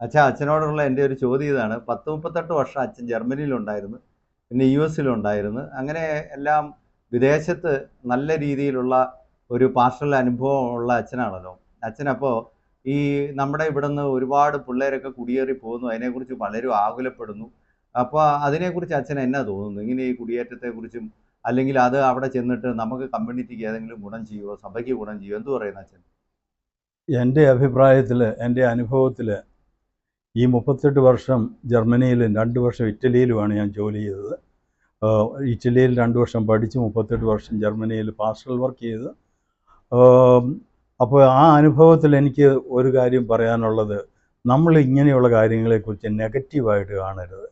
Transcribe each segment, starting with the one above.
അച്ഛാ അച്ഛനോടുള്ള എന്റെ ഒരു ചോദ്യം ഇതാണ്. പത്ത് മുപ്പത്തെട്ട് വർഷം അച്ഛൻ ജർമ്മനിയിലുണ്ടായിരുന്നു. പിന്നെ യു എസിലുണ്ടായിരുന്നു. അങ്ങനെ എല്ലാം വിദേശത്ത് നല്ല രീതിയിലുള്ള ഒരു പാസ്റ്റൽ അനുഭവം ഉള്ള അച്ഛനാണല്ലോ. അച്ഛനപ്പോൾ ഈ നമ്മുടെ ഇവിടുന്ന് ഒരുപാട് പിള്ളേരൊക്കെ കുടിയേറി പോകുന്നു. അതിനെക്കുറിച്ച് പലരും ആകുലപ്പെടുന്നു. അപ്പോൾ അതിനെക്കുറിച്ച് അച്ഛൻ എന്നാ തോന്നുന്നു? ഇങ്ങനെ ഈ കുടിയേറ്റത്തെക്കുറിച്ചും അല്ലെങ്കിൽ അത് അവിടെ ചെന്നിട്ട് നമുക്ക് കമ്മ്യൂണിറ്റിക്ക് ഏതെങ്കിലും ഗുണം ചെയ്യുമോ സഭയ്ക്ക് ഗുണം ചെയ്യുമോ എന്ത് പറയുന്നു അച്ഛൻ? എന്റെ അഭിപ്രായത്തിൽ എന്റെ അനുഭവത്തിൽ ഈ മുപ്പത്തെട്ട് വർഷം ജർമ്മനിയിലും രണ്ട് വർഷം ഇറ്റലിയിലുമാണ് ഞാൻ ജോലി ചെയ്തത്. ഇറ്റലിയിൽ രണ്ട് വർഷം പഠിച്ച് മുപ്പത്തെട്ട് വർഷം ജർമ്മനിയിൽ പാസ്റ്റൽ വർക്ക് ചെയ്ത്. അപ്പോൾ ആ അനുഭവത്തിൽ എനിക്ക് ഒരു കാര്യം പറയാനുള്ളത്. നമ്മൾ ഇങ്ങനെയുള്ള കാര്യങ്ങളെക്കുറിച്ച് നെഗറ്റീവായിട്ട് കാണരുത്.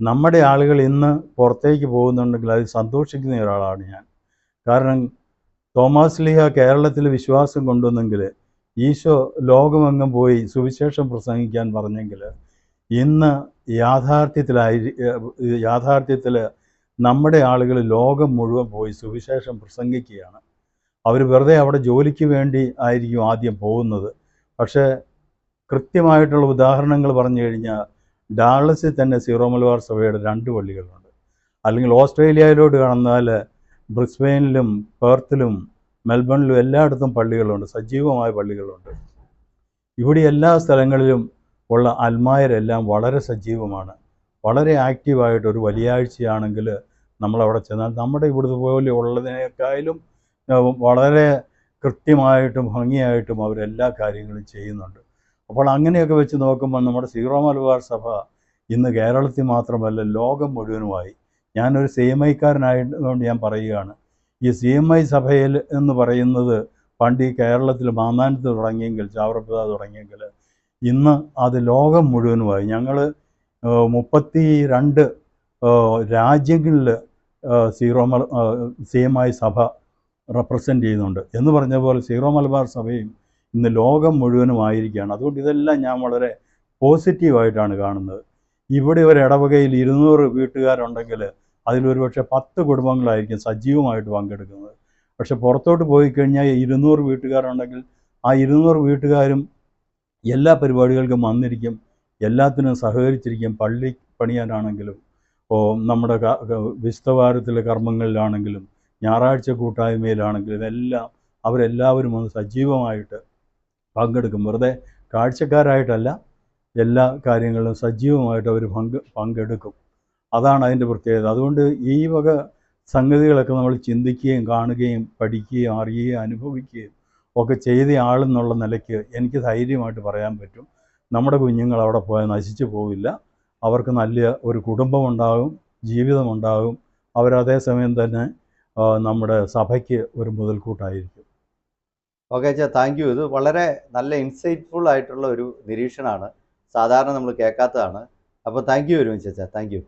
നമ്മുടെ ആളുകൾ ഇന്ന് പുറത്തേക്ക് പോകുന്നുണ്ടെങ്കിൽ അത് സന്തോഷിക്കുന്ന ഒരാളാണ് ഞാൻ. കാരണം തോമസ് ലീഹ കേരളത്തിൽ വിശ്വാസം കൊണ്ടുവന്നെങ്കിൽ ഈശോ ലോകമെങ്ങും പോയി സുവിശേഷം പ്രസംഗിക്കാൻ പറഞ്ഞെങ്കിൽ ഇന്ന് യാഥാർത്ഥ്യത്തിലായി യാഥാർത്ഥ്യത്തിൽ നമ്മുടെ ആളുകൾ ലോകം മുഴുവൻ പോയി സുവിശേഷം പ്രസംഗിക്കുകയാണ്. അവർ വെറുതെ അവിടെ ജോലിക്ക് വേണ്ടി ആയിരിക്കും ആദ്യം പോകുന്നത്. പക്ഷേ കൃത്യമായിട്ടുള്ള ഉദാഹരണങ്ങൾ പറഞ്ഞു കഴിഞ്ഞാൽ ഡാളസിൽ തന്നെ സീറോ മലബാർ സഭയുടെ രണ്ട് പള്ളികളുണ്ട്. അല്ലെങ്കിൽ ഓസ്ട്രേലിയയിലോട്ട് കടന്നാൽ ബ്രിസ്ബെയിനിലും പെർത്തിലും മെൽബണിലും എല്ലായിടത്തും പള്ളികളുണ്ട്. സജീവമായ പള്ളികളുണ്ട്. ഇവിടെ എല്ലാ സ്ഥലങ്ങളിലും ഉള്ള അൽമായരെല്ലാം വളരെ സജീവമാണ്. വളരെ ആക്റ്റീവായിട്ട് ഒരു വലിയാഴ്ചയാണെങ്കിൽ നമ്മളവിടെ ചെന്നാൽ നമ്മുടെ ഇവിടുത്തെ പോലെ ഉള്ളതിനേക്കാളും വളരെ കൃത്യമായിട്ടും ഭംഗിയായിട്ടും അവരെല്ലാ കാര്യങ്ങളും ചെയ്യുന്നുണ്ട്. അപ്പോൾ അങ്ങനെയൊക്കെ വെച്ച് നോക്കുമ്പോൾ നമ്മുടെ സീറോ മലബാർ സഭ ഇന്ന് കേരളത്തിൽ മാത്രമല്ല ലോകം മുഴുവനുമായി. ഞാനൊരു സേമൈക്കാരനായതുകൊണ്ട് ഞാൻ പറയുകയാണ്. ഈ സി എം ഐ സഭയിൽ എന്ന് പറയുന്നത് പണ്ട് ഈ കേരളത്തിൽ മാന്നാനത്ത് തുടങ്ങിയെങ്കിൽ ചാവറപ്പുഴ തുടങ്ങിയെങ്കിൽ ഇന്ന് അത് ലോകം മുഴുവനുമായി. ഞങ്ങൾ മുപ്പത്തി രണ്ട് രാജ്യങ്ങളിൽ സീറോ മല സി എം ഐ സഭ റെപ്രസെന്റ് ചെയ്യുന്നുണ്ട്. എന്ന് പറഞ്ഞ പോലെ സീറോ മലബാർ സഭയും ഇന്ന് ലോകം മുഴുവനും ആയിരിക്കുകയാണ് അതുകൊണ്ട് ഇതെല്ലാം ഞാൻ വളരെ പോസിറ്റീവായിട്ടാണ് കാണുന്നത്. ഇവിടെ ഒരു ഇടവകയിൽ ഇരുന്നൂറ് വീട്ടുകാരുണ്ടെങ്കിൽ അതിലൊരു പക്ഷേ പത്ത് കുടുംബങ്ങളായിരിക്കും സജീവമായിട്ട് പങ്കെടുക്കുന്നത്. പക്ഷെ പുറത്തോട്ട് പോയി കഴിഞ്ഞാൽ ഇരുന്നൂറ് വീട്ടുകാരുണ്ടെങ്കിൽ ആ ഇരുന്നൂറ് വീട്ടുകാരും എല്ലാ പരിപാടികൾക്കും വന്നിരിക്കും എല്ലാത്തിനും സഹകരിച്ചിരിക്കും. പള്ളി പണിയാനാണെങ്കിലും ഓ നമ്മുടെ വിസ്തവാരത്തിലെ കർമ്മങ്ങളിലാണെങ്കിലും ഞായറാഴ്ച കൂട്ടായ്മയിലാണെങ്കിലും എല്ലാം അവരെല്ലാവരും ഒന്ന് സജീവമായിട്ട് പങ്കെടുക്കും. വെറുതെ കാഴ്ചക്കാരായിട്ടല്ല എല്ലാ കാര്യങ്ങളിലും സജീവമായിട്ട് അവർ പങ്ക് പങ്കെടുക്കും. അതാണ് അതിന്റെ പ്രത്യേകത. അതുകൊണ്ട് ഈ വക സംഗതികളൊക്കെ നമ്മൾ ചിന്തിക്കുകയും കാണുകയും പഠിക്കുകയും അറിയുകയും അനുഭവിക്കുകയും ഒക്കെ ചെയ്ത ആളെന്നുള്ള നിലയ്ക്ക് എനിക്ക് ധൈര്യമായിട്ട് പറയാൻ പറ്റും. നമ്മുടെ കുഞ്ഞുങ്ങൾ അവിടെ പോയാൽ നശിച്ചു പോവില്ല. അവർക്ക് നല്ല ഒരു കുടുംബമുണ്ടാകും ജീവിതമുണ്ടാകും. അവരതേസമയം തന്നെ നമ്മുടെ സഭയ്ക്ക് ഒരു മുതൽക്കൂട്ടായിരിക്കും. ഓക്കെ അച്ഛാ താങ്ക് യു. ഇത് വളരെ നല്ല ഇൻസൈറ്റ്ഫുൾ ആയിട്ടുള്ള ഒരു നിരീക്ഷണമാണ്. സാധാരണ നമ്മൾ കേൾക്കാത്തതാണ്. അപ്പോൾ താങ്ക് യു വെരി മച്ച് അച്ഛാ. Thank you.